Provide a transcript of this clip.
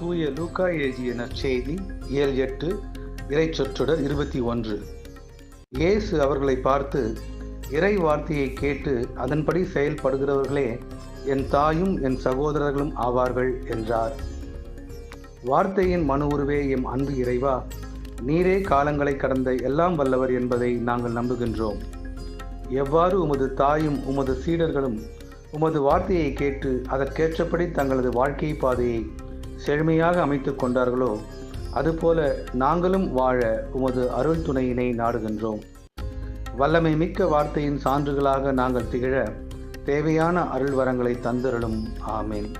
தூய லூக்கா எழுதிய நற்செய்தி ஏழு எட்டு இறை சொற்றொடர் இருபத்தி ஒன்று. இயேசு அவர்களை பார்த்து இறை வார்த்தையை கேட்டு அதன்படி செயல்படுகிறவர்களே என் தாயும் என் சகோதரர்களும் ஆவார்கள் என்றார். வார்த்தையின் மனு உருவே எம் அன்பு இறைவா நீரே காலங்களை கடந்த எல்லாம் வல்லவர் என்பதை நாங்கள் நம்புகின்றோம். எவ்வாறு உமது தாயும் உமது சீடர்களும் உமது வார்த்தையை கேட்டு அதற்கேற்றபடி தங்களது வாழ்க்கை பாதையை செழுமையாக அமைத்து கொண்டார்களோ அதுபோல நாங்களும் வாழ உமது அருள் துணையினை நாடுகின்றோம். வல்லமை மிக்க வார்த்தையின் சான்றுகளாக நாங்கள் திகழ தேவையான அருள் வரங்களை தந்தருளும். ஆமேன்.